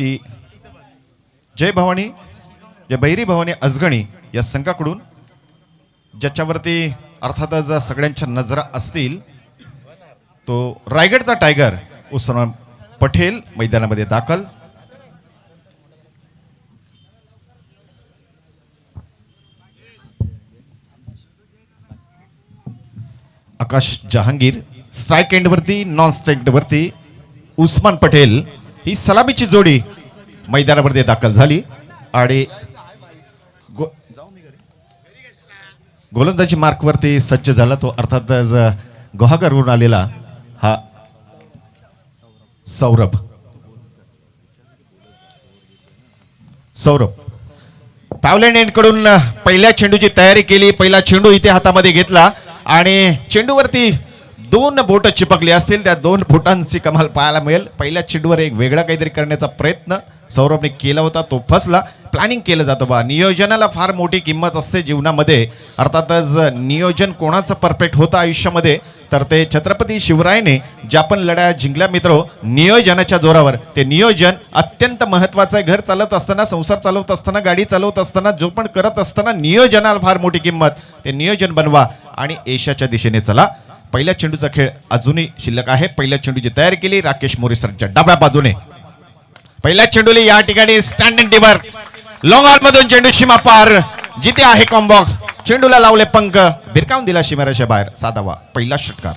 ती जय भवानी जय बैरी भवानी अजगणी या संघाकडून ज्याच्यावरती अर्थातच सगळ्यांच्या नजरा असतील तो रायगडचा टायगर उस्मान पटेल मैदानामध्ये दाखल. आकाश जहांगीर स्ट्राईक एंडवरती नॉन स्ट्राईक वरती उस्मान पटेल ही सलामीची जोडी मैदानावरती दाखल झाली. आणि गो- गोलंदाजी मार्कवरती सज्ज झाला तो. अर्थातच गुहागरवरून आलेला हा सौरभ. सौरभ. पावलेंडकडून कडून पहिल्या चेंडूची तयारी केली. पहिला चेंडू इथे हातामध्ये घेतला. आणि चेंडूवरती दोन बोट चिपकली असतील त्या दोन बोटांची कमाल पाहायला मिळेल. पहिल्या चिडवर एक वेगळा काहीतरी करण्याचा प्रयत्न सौरभने केला होता तो फसला. प्लॅनिंग केलं जातं बा. नियोजनाला फार मोठी किंमत असते जीवनामध्ये. अर्थातच नियोजन कोणाचं परफेक्ट होतं आयुष्यामध्ये? तर ते छत्रपती शिवरायने ज्या पण लढ्या जिंकल्या मित्र नियोजनाच्या जोरावर. ते नियोजन अत्यंत महत्वाचं आहे. घर चालत असताना संसार चालवत असताना गाडी चालवत असताना जो पण करत असताना नियोजनाला फार मोठी किंमत. ते नियोजन बनवा आणि एशियाच्या दिशेने चला. पहिल्या चेंडूचा खेळ अजूनही शिल्लक आहे. पहिल्या चेंडूची तयारी केली राकेश मोरेसरच्या डाव्या बाजूने. पहिल्या चेंडूली या ठिकाणी स्टँडिंग टीवर लॉंग ऑल मधून चेंडू सीमा पार. जिथे आहे कॉम्बॉक्स चेंडूला लावले पंख. भिरकावून दिला शिमेराच्या बाहेर. साधावा पहिला षटकार.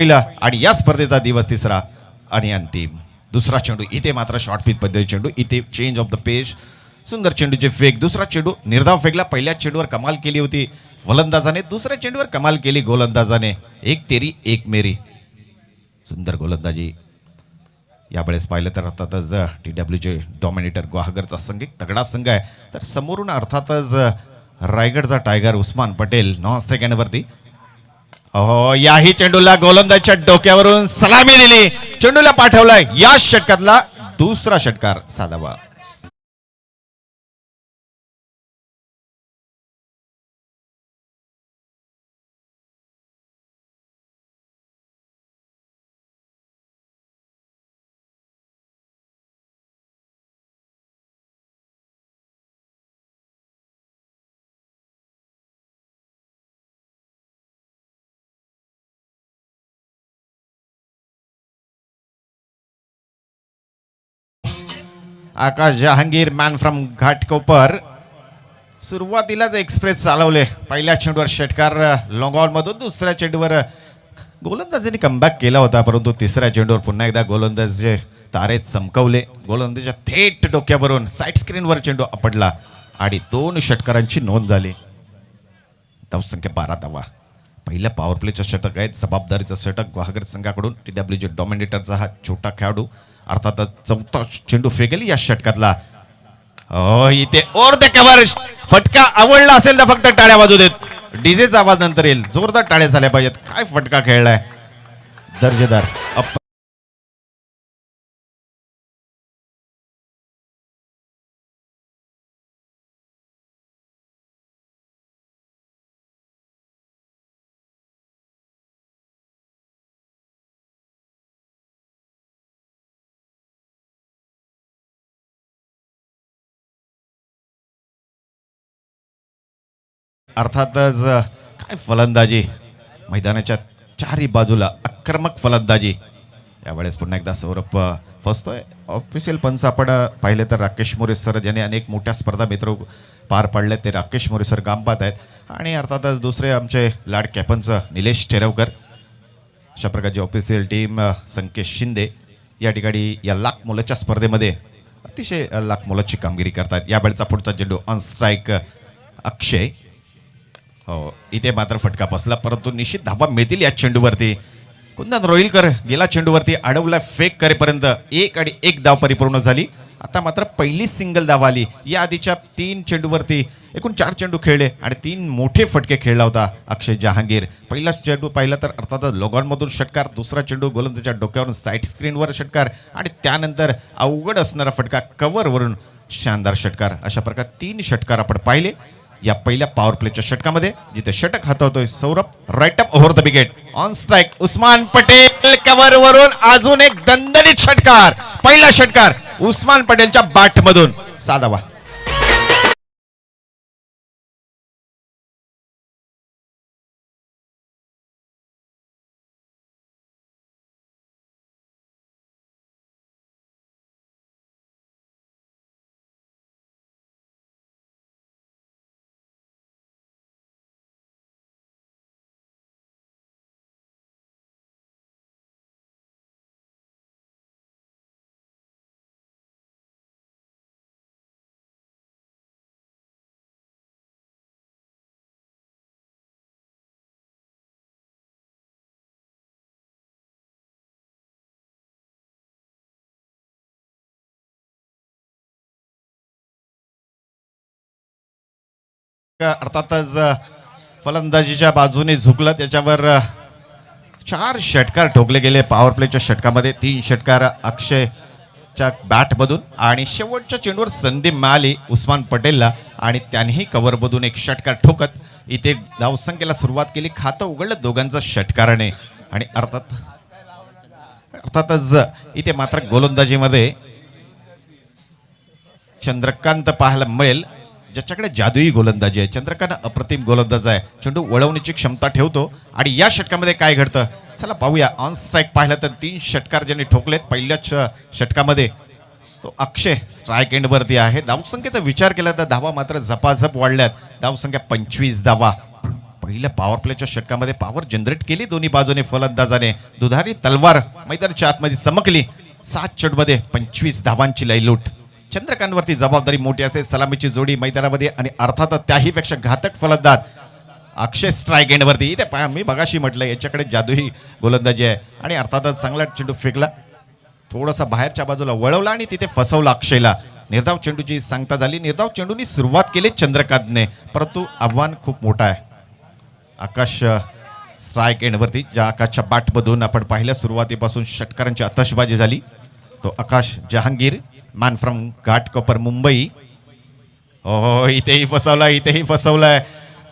पहिला आणि या स्पर्धेचा दिवस तिसरा आणि अंतिम. दुसरा चेंडू इथे मात्र शॉर्ट पिच पद्धती चेंडू इथे चेंज ऑफ द पेज सुंदर चेंडूचे फेक दुसरा चेंडू निर्धाव फेकला पहिल्या चेंडूवर कमाल केली होती फलंदाजाने दुसऱ्या चेंडूवर कमाल केली गोलंदाजाने. एक तेरी एक मेरी. सुंदर गोलंदाजी. यावेळेस पाहिलं तर अर्थातच टी डब्ल्यूचे डॉमिनेटर गुहागरचा संघ एक तगडा संघ आहे. तर समोरून अर्थातच रायगडचा टायगर उस्मान पटेल नॉन सेकंडवरती अहो याही चेंडूला गोलंदाजच्या डोक्यावरून सलामी दिली. चेंडूला पाठवलाय या षटकातला दुसरा षटकार साधावा आकाश जहांगीर मॅन फ्रॉम घाटकोपर. सुरुवातीलाच एक्सप्रेस चालवले. पहिल्या चेंडूवर षटकार लॉंगॉन मधून दुसऱ्या चेंडूवर गोलंदाजांनी कमबॅक केला होता परंतु तिसऱ्या चेंडूवर पुन्हा एकदा गोलंदाजचे तारे चमकवले. गोलंदाजच्या थेट डोक्यावरून साईड स्क्रीनवर चेंडू आपडला आणि दोन षटकारांची नोंद झाली. धावसंख्या बारा धावा पहिल्या पॉवर प्लेचं षटक आहे जबाबदारीचं षटक गुहागर संघाकडून टी डब्ल्यूचे डॉमिनेटरचा हा छोटा खेळाडू. अर्थातच चौथा चेंडू फेकेल या षटकातला. हो इथे ओर द कव्हर फटका आवडला असेल तर फक्त टाळ्या वाजू देत. डीजेचा आवाज नंतर येईल. जोरदार टाळ्या झाल्या पाहिजेत. काय फटका खेळलाय. दर्जेदार. अप अर्थातच काय फलंदाजी? मैदानाच्या चारही बाजूला आक्रमक फलंदाजी. यावेळेस पुन्हा एकदा सौरभ फसतोय ऑफिशियल पंच आपण पाहिले तर राकेश मोरे सर ज्याने अनेक मोठ्या स्पर्धा मित्र पार पाडले ते राकेश मोरे सर गांपात आहेत. आणि अर्थातच दुसरे आमचे लाड पंच निलेश टेरवकर अशा प्रकारची ऑफिशियल टीम संकेश शिंदे या ठिकाणी या लाख मुलाच्या स्पर्धेमध्ये अतिशय लाख मुलाची कामगिरी करतात. यावेळेचा पुढचा चेंडू ऑन स्ट्राईक अक्षय. हो इथे मात्र फटका बसला. परंतु निश्चित धाबा मिळतील या चेंडूवरती. कुंदन रोईलकर गेला चेंडूवरती अडवला फेक करेपर्यंत एक आणि एक धाव परिपूर्ण झाली. आता मात्र पहिली सिंगल धाव आली. या आधीच्या तीन चेंडूवरती एकूण चार चेंडू खेळले आणि तीन मोठे फटके खेळला होता अक्षय जहांगीर. पहिला चेंडू पाहिला तर अर्थातच लॉगॉनमधून षटकार दुसरा चेंडू गोलंदाच्या डोक्यावरून साईड स्क्रीनवर षटकार आणि त्यानंतर अवघड असणारा फटका कव्हरवरून शानदार षटकार. अशा प्रकारे तीन षटकार आपण पाहिले. या पहिल्या पॉवर प्लेच्या षटकामध्ये जिथे षटक हातावतोय Saurabh right up over the wicket on strike Usman Patel cover वरून अजून एक दणदणीत षटकार. पहिला षटकार उस्मान पटेलच्या बाटमधून साधावा अर्थातच फलंदाजीच्या बाजूने झुकलं त्याच्यावर चार षटकार ठोकले गेले पॉवर प्लेच्या षटकामध्ये. तीन षटकार अक्षयच्या बॅटमधून आणि शेवटच्या चेंडूवर संधी मिळाली उस्मान पटेलला आणि त्यांनीही कव्हरमधून एक षटकार ठोकत इथे धावसंख्येला सुरुवात केली. खातं उघडलं दोघांचं षटकाराने आणि अर्थात अर्थातच इथे मात्र गोलंदाजीमध्ये चंद्रकांत पाहायला मिळेल. ज्याच्याकडे जादुई गोलंदाजी आहे चंद्रकांत अप्रतिम गोलंदाज आहे. चेंडू वळवण्याची क्षमता ठेवतो आणि या षटकामध्ये काय घडतं? चला पाहूया. ऑन स्ट्राईक पाहिलं तर तीन षटकार ज्यांनी ठोकलेत पहिल्याच षटकामध्ये तो अक्षय स्ट्राईक एंडवरती आहे. धावसंख्येचा विचार केला तर धावा मात्र झपाझप वाढल्यात. धावसंख्या पंचवीस धावा. पहिल्या पॉवर प्लेच्या षटकामध्ये पॉवर जनरेट केली दोन्ही बाजूने फलंदाजाने. दुधारी तलवार मैदानाच्या आतमध्ये चमकली. सात चेंडूमध्ये पंचवीस धावांची लयलूट. चंद्रकांतवरती जबाबदारी मोठी असेल सलामीची जोडी मैदानामध्ये आणि अर्थातच त्याही पेक्षा घातक फलंदाज अक्षय स्ट्राईक एंडवरती इथे पहा मी बघाशी म्हटलं याच्याकडे जादूही गोलंदाजी आहे. आणि अर्थातच चांगला चेंडू फेकला. थोडासा बाहेरच्या बाजूला वळवला आणि तिथे फसवला अक्षयला. निर्धाव चेंडूची सांगता झाली. निर्धाव चेंडूनी सुरुवात केली चंद्रकांतने. परंतु आव्हान खूप मोठं आहे. आकाश स्ट्रायक स्ट्राईक एंडवरती ज्या आकाशच्या बाटमधून आपण पाहिल्या सुरुवातीपासून षटकारांची आतषबाजी झाली. तो आकाश जहांगीर. मॅन फ्रॉम घाटकोपर मुंबई हो इथेही फसवला इथेही फसवलाय.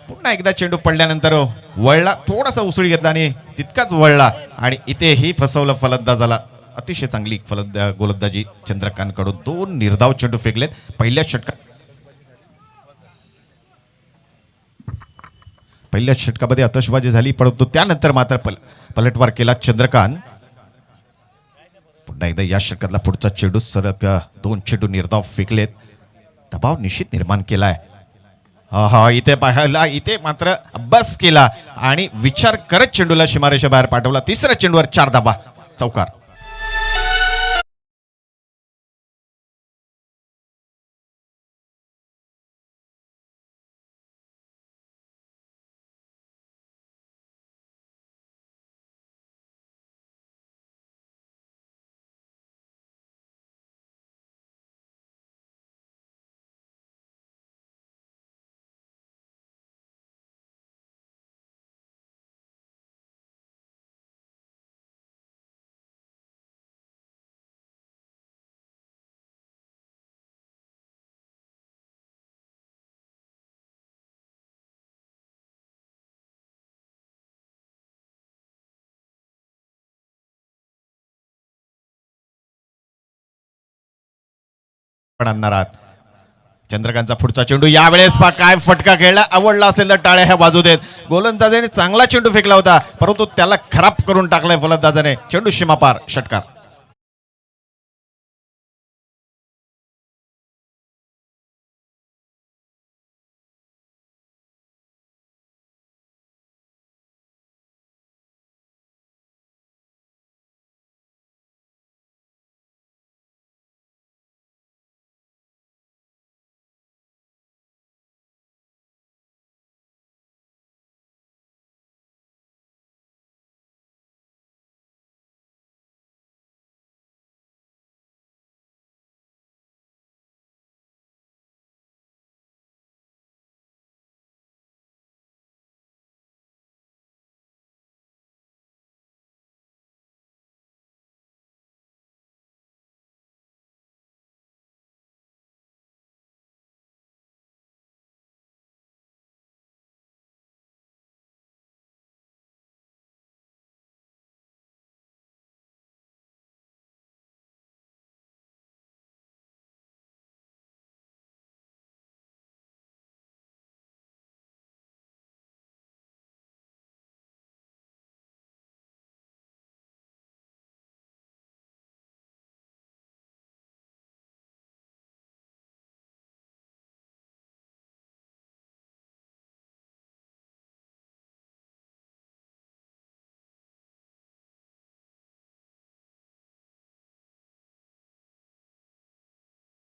पुन्हा एकदा चेंडू पडल्यानंतर वळला थोडासा उसळी घेतला आणि तितकाच वळला आणि इथेही फसवलं फलंदाजाला अतिशय चांगली फलंदा गोलंदाजी चंद्रकांतकडून. दोन निर्धाव चेंडू फेकलेत. पहिल्या षटका पहिल्या षटकामध्ये आतषबाजी झाली परंतु त्यानंतर मात्र पल पलटवार केला चंद्रकांत. पुन्हा एकदा या षटकातला पुढचा चेंडू सरक दोन चेंडू निर्धाव फेकलेत. दबाव निश्चित निर्माण केलाय. हा हा इथे पाहायला इथे मात्र अभ्यास केला आणि विचार करत चेंडूला शिमारेच्या बाहेर पाठवला. तिसऱ्या चेंडूवर चार धाबा चौकार. आणणार आहात. चंद्रकांतचा पुढचा चेंडू यावेळेस पा काय फटका खेळला आवडला असेल तर टाळ्या ह्या बाजू देत गोलंदाजाने चांगला चेंडू फेकला होता परंतु त्याला खराब करून टाकलाय फलंदाजाने. चेंडू सीमापार षटकार.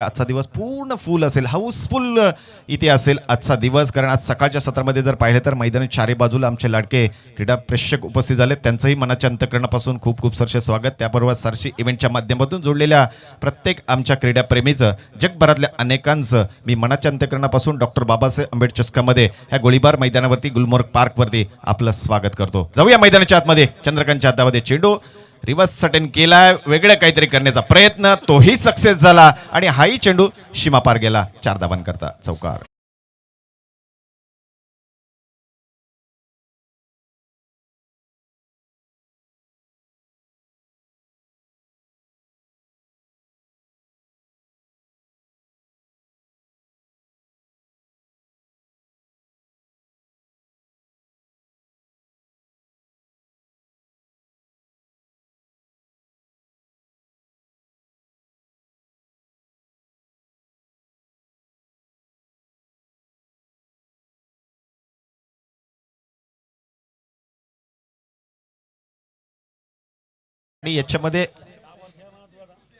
आजचा दिवस पूर्ण फुल असेल. हाऊसफुल इथे असेल आजचा दिवस. कारण आज सकाळच्या सत्रामध्ये जर पाहिलं तर मैदानी चारी बाजूला आमचे लाडके क्रीडा प्रेक्षक उपस्थित झाले त्यांचंही मनाच्या अंतकरणापासून खूप खूप सरसे स्वागत. त्याबरोबर सरशी इव्हेंटच्या माध्यमातून जोडलेल्या प्रत्येक आमच्या क्रीडाप्रेमीचं जगभरातल्या अनेकांचं मी मनाच्या अंतकरणापासून डॉक्टर बाबासाहेब आंबेडकर ह्या गोळीबार मैदानावरती गुलमर्ग पार्कवरती आपलं स्वागत करतो. जाऊया मैदानाच्या आतमध्ये. चंद्रकांतच्या हातामध्ये चेंडू. रिवर्स सटन केलाय वेगळं काहीतरी करण्याचा प्रयत्न तोही सक्सेस झाला आणि हाही चेंडू सीमापार गेला चार धावांकरता चौकार. आणि याच्यामध्ये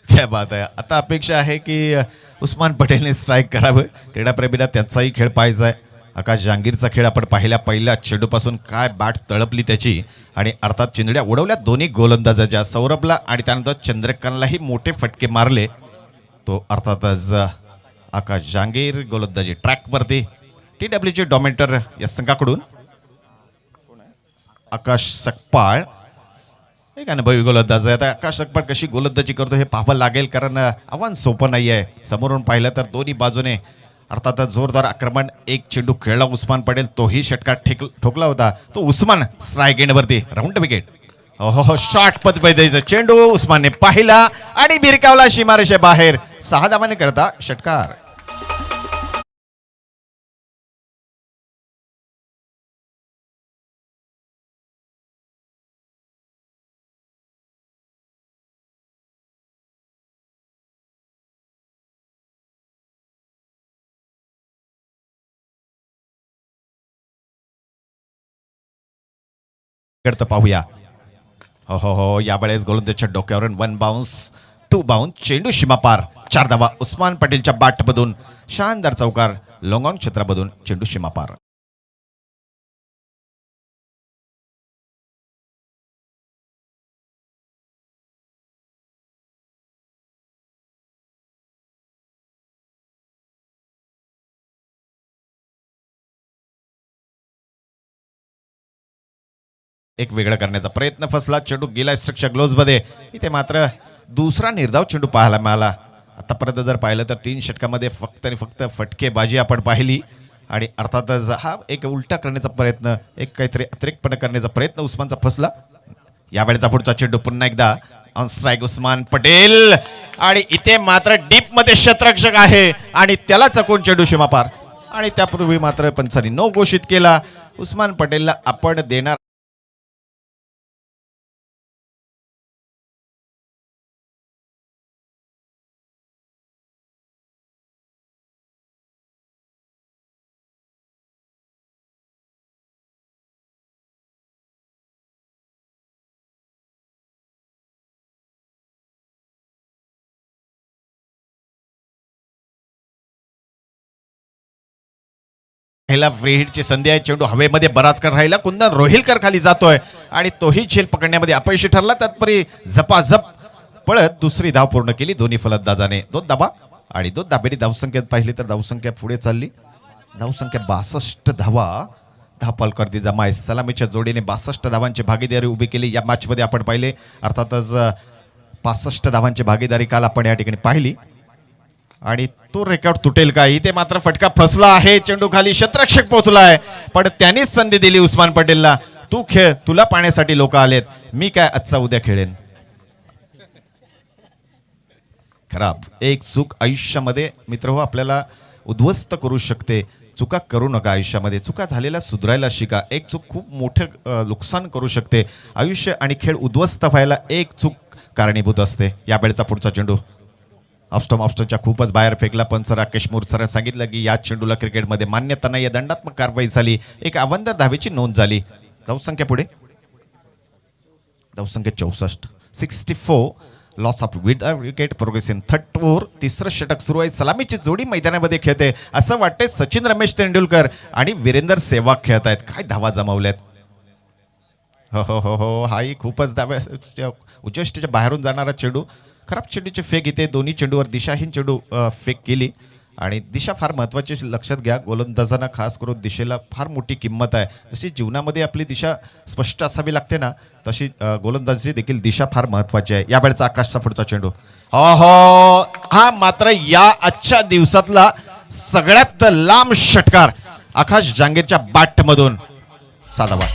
काय बात आहे. आता अपेक्षा आहे की उस्मान पटेलने स्ट्राईक करावं. क्रीडाप्रेमीला त्यांचाही खेळ पाहायचा आहे. आकाश जहांगीरचा खेळ आपण पाहिला. पहिल्या चेंडूपासून काय बॅट तळपली त्याची? आणि अर्थात चिंदड्या उडवल्या दोन्ही गोलंदाजाच्या सौरभला आणि त्यानंतर चंद्रकांतलाही मोठे फटके मारले. तो अर्थातच आकाश जहांगीर गोलंदाजी ट्रॅकवरती. टी डब्ल्यूचे डॉमिनेटर या संघाकडून आकाश सकपाळ एक अनुभवी गोलंदाज आहे. आता का सकपाळ कशी गोलंदाजी करतो हे पाहावं लागेल कारण आव्हान सोपं नाही आहे समोरून पाहिलं तर दोन्ही बाजूने अर्थातच जोरदार आक्रमण एक चेंडू खेळला उस्मान पडेल तोही षटकार ठेक ठोकला होता. तो उस्मान स्ट्राईक एंडवरती राऊंड विकेट. हो हो शॉर्ट पद्धतीचा चेंडू उस्मानने पाहिला आणि भिरकावला सीमारेषे बाहेर. सहा धावाने करता षटकार. करतं पाहूया. हो हो हो यावेळेस गोलंदाजच्या डोक्यावरून वन बाउन्स टू बाउन्स चेंडू सीमापार चार धावा उस्मान पटेलच्या बाटमधून शानदार चौकार लोंगॉंग क्षेत्रामधून चेंडू सीमापार एक वेगळं करण्याचा प्रयत्न फसला. चेंडू गेला स्ट्रक्चर ग्लोव्जमध्ये. इथे मात्र दुसरा निर्धाव चेंडू पाहायला मिळाला. आतापर्यंत जर पाहिलं तर तीन षटकामध्ये फक्त आणि फक्त फटकेबाजी आपण पाहिली. आणि अर्थातच हा एक उलटा करण्याचा प्रयत्न एक काहीतरी अतिरिक्तपणे करण्याचा प्रयत्न उस्मानचा फसला. यावेळेचा पुढचा चेंडू पुन्हा एकदा ऑन स्ट्राईक उस्मान पटेल. आणि इथे मात्र डीपमध्ये शतरक्षक आहे आणि त्याला चकून चेंडू शिमापार आणि त्यापूर्वी मात्र पंचांनी नो घोषित केला. उस्मान पटेलला आपण देणार ह्याला फ्री हिटची संधी आहे. चेंडू हवेमध्ये बराच कर राहिला. कुंदन रोहिलकर खाली जातोय. आणि तोही झेल पकडण्यामध्ये अपयशी ठरला. तत्परी झपाझप पळत दुसरी धाव पूर्ण केली. दोन्ही फलंदाजाने. दोन धाबा आणि दोन धाबेने धावसंख्येत पाहिली तर धावसंख्या पुढे चालली. धावसंख्या बासष्ट धावा. दहा पालकर्ती जमाय. सलामीच्या जोडीने बासष्ट धावांची भागीदारी उभी केली. या मॅचमध्ये आपण पाहिले. अर्थातच पासष्ट धावांची भागीदारी काल आपण या ठिकाणी पाहिली. आणि तो रेकॉर्ड तुटेल का इथे मात्र फटका फसला आहे. चेंडू खाली शतरक्षक पोहोचलाय. पण त्यांनीच संधी दिली उस्मान पटेलला. तू खेळ तुला पाण्यासाठी लोक आलेत. मी काय आजचा उद्या खेळेन? खराब. एक चूक आयुष्यामध्ये मित्र हो आपल्याला उद्ध्वस्त करू शकते. चुका करू नका आयुष्यामध्ये. चुका झालेल्या सुधारायला शिका. एक चूक खूप मोठं नुकसान करू शकते. आयुष्य आणि खेळ उद्ध्वस्त व्हायला एक चूक कारणीभूत असते. यावेळेचा पुढचा चेंडू. ऑफस्टॉम ऑफस्टॉमच्या खूपच बाहेर फेकला पण सर राकेश मोर सांगितलं की या चेंडूला क्रिकेटमध्ये मान्यता नाही दंडात्मक कारवाई झाली एक अवंदर धावेची नोंद झाली धावसंख्या पुढे धावसंख्या चौसष्ट sixty four loss of with wicket progress in third over तिसरं षटक सुरू आहे सलामीची जोडी मैदानामध्ये खेळते असं वाटतंय सचिन रमेश तेंडुलकर आणि वीरेंदर सेवाग खेळत आहेत काय धावा जमावल्यात हो हो हो हो हाही खूपच धाव्या उच्चष्टीच्या बाहेरून जाणारा चेंडू खराब चेंडूची फेक इथे दोन्ही चेंडूवर दिशाहीन चेंडू फेक केली. आणि दिशा फार महत्त्वाची लक्षात घ्या. गोलंदाजांना खास करून दिशेला फार मोठी किंमत आहे. जशी जीवनामध्ये आपली दिशा स्पष्ट असावी लागते ना तशी गोलंदाजी देखील दिशा फार महत्त्वाची आहे. यावेळेचा आकाशचा पुढचा चेंडू. हो हो. हा मात्र या आजच्या दिवसातला सगळ्यात लांब षटकार आकाश जांगीरच्या बॅटमधून साधावा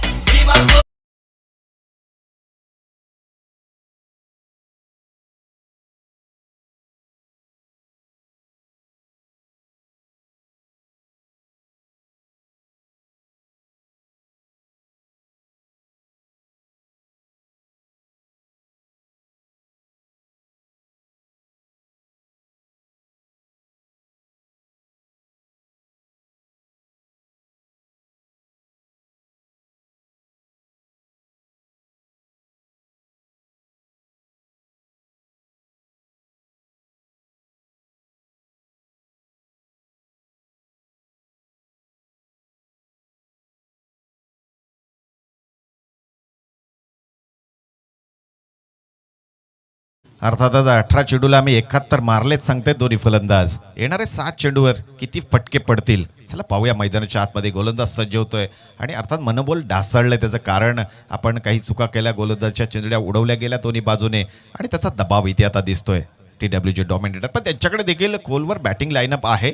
अर्थातच अठरा चेंडूला आम्ही एकाहत्तर मारलेच सांगते दोन्ही फलंदाज. येणारे सात चेंडूवर किती फटके पडतील? चला पाहूया मैदानाच्या आतमध्ये गोलंदाज सज्ज होतोय. आणि अर्थात मनोबल ढासळलंय त्याचं कारण आपण काही चुका केल्या गोलंदाजच्या चेंडूल्या उडवल्या गेल्या दोन्ही बाजूने आणि त्याचा दबाव इथे आता दिसतोय. T W J dominator. पण त्यांच्याकडे देखील खोलवर बॅटिंग लाईनअप आहे.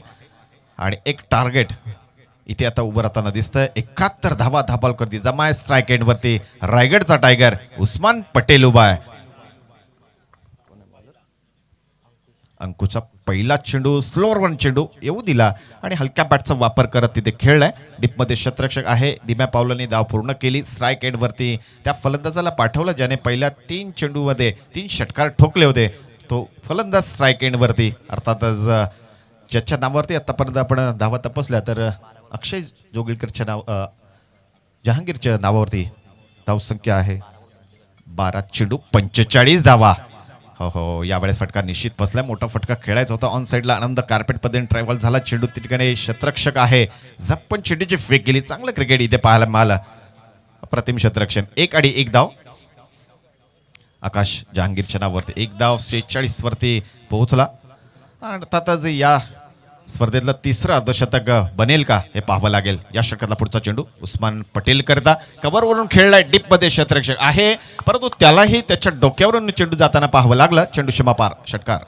आणि एक टार्गेट इथे आता उभं राहताना दिसतंय. एकाहत्तर धावा धाबाल करते जमाय स्ट्राईक एंडवरती रायगडचा टायगर उस्मान पटेल उभा आहे. अंकुचा पहिला चेंडू स्लोअर वन चेंडू येऊ दिला. आणि हलक्या बॅटचा वापर करत तिथे खेळलाय. डीपमध्ये शतरक्षक आहे. दिम्या पावलांनी धाव पूर्ण केली. स्ट्राईक एंडवरती त्या फलंदाजाला पाठवलं ज्याने पहिल्या तीन चेंडूमध्ये तीन षटकार ठोकले होते. तो फलंदाज स्ट्राईक एंडवरती अर्थातच ज्याच्या नावावरती आत्तापर्यंत आपण धावा तपासल्या तर अक्षय जोगिलकरच्या नाव जहांगीरच्या नावावरती धावसंख्या आहे. बारा चेंडू पंचेचाळीस धावा. हो हो यावेळेस फटका निश्चित बसलाय. मोठा फटका खेळायचा होता. ऑन साईडला आनंद कार्पेट पद्धतीने ट्रॅव्हल झाला. चेंडू तिकडे ठिकाणी शतरक्षक आहे. झप्पन चेंडूची फेक गेली. चांगलं क्रिकेट इथे पाहायला मिळालं. अप्रतिम शतरक्षण. एक अडी एक धाव. आकाश जहांगीरच्या नावावरती. एक धाव शेहेचाळीस वरती पोहोचला. आणि अर्थातच या स्पर्धेतलं तिसरं अर्धशतक बनेल का हे पाहावं लागेल. या षटकातला पुढचा चेंडू उस्मान पटेल करता. कव्हरवरून खेळलाय डिपमध्ये क्षेत्ररक्षक आहे परंतु त्यालाही त्याच्या डोक्यावरून चेंडू जाताना पाहावं लागलं. चेंडू पार षटकार.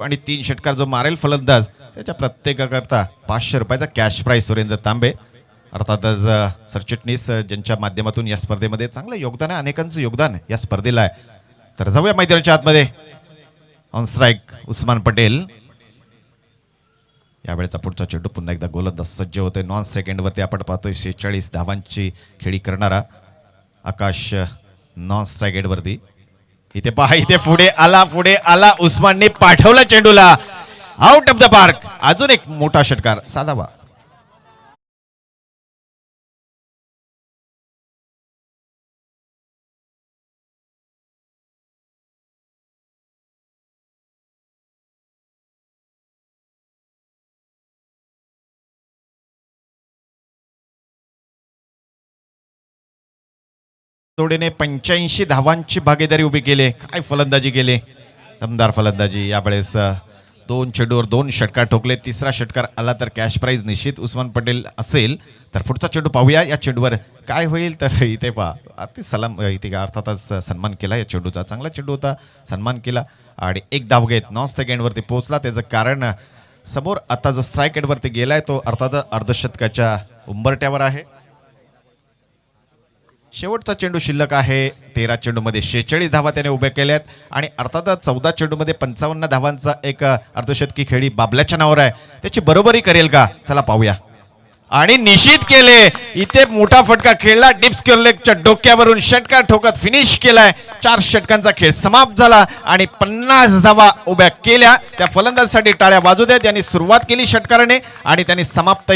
आणि तीन षटकार जो मारेल फलंदाज त्याच्या प्रत्येकाकरता पाचशे रुपयाचा कॅश प्राईज सुरेंद्र तांबे. अर्थातच सरचिटणीस ज्यांच्या माध्यमातून या स्पर्धेमध्ये चांगलं योगदान आहे अनेकांचं योगदान या स्पर्धेला आहे. तर जाऊया मैदानाच्या आतमध्ये. On strike Usman Patel. यावेळेचा पुढचा चेंडू पुन्हा एकदा गोलंदाज सज्ज होतोय. नॉन सेकंडवरती आपण पाहतोय शेहेचाळीस धावांची खेळी करणारा आकाश नॉन स्ट्राईक एडवरती इथे पहा इथे पुढे आला पुढे आला. उस्मानने पाठवला चेंडूला. आउट ऑफ द पार्क अजून एक मोठा षटकार. साधावा जोडीने पंच्याऐंशी धावांची भागीदारी उभी केली. काय फलंदाजी केली? दमदार फलंदाजी. यावेळेस दोन चेंडूवर दोन षटकार ठोकले. तिसरा षटकार आला तर कॅश प्राईज निश्चित. उस्मान पटेल असेल तर पुढचा चेंडू पाहूया. या चेंडूवर काय होईल? तर इथे पहा. अति सलाम इथे का अर्थातच सन्मान केला या चेंडूचा. चांगला चेंडू होता. सन्मान केला. आणि एक धाव घेत नॉन गेंडवरती पोहोचला. त्याचं कारण समोर आता जो स्ट्राईक एंडवरती गेलाय तो अर्थात अर्धशतकाच्या उंबरट्यावर आहे. शेवटचा चेंडू शिल्लक आहे. तेरा चेंडूमध्ये शेहेचाळीस धावा त्याने उभ्या केल्यात आणि अर्थातच चौदा चेंडूमध्ये पंचावन्न धावांचा एक अर्धशतकी खेळी बाबल्याच्या नावावर आहे. त्याची बरोबरी करेल का? चला पाहूया. आणि निश्चित केले इथे मोठा फटका खेळला. डिप्स केलेच्या डोक्यावरून षटकार ठोकत फिनिश केलाय. चार षटकांचा खेळ समाप्त झाला आणि पन्नास धावा उभ्या केल्या. त्या फलंदाजसाठी टाळ्या वाजू द्या. त्यांनी सुरुवात केली षटकाराने आणि त्यांनी समाप्त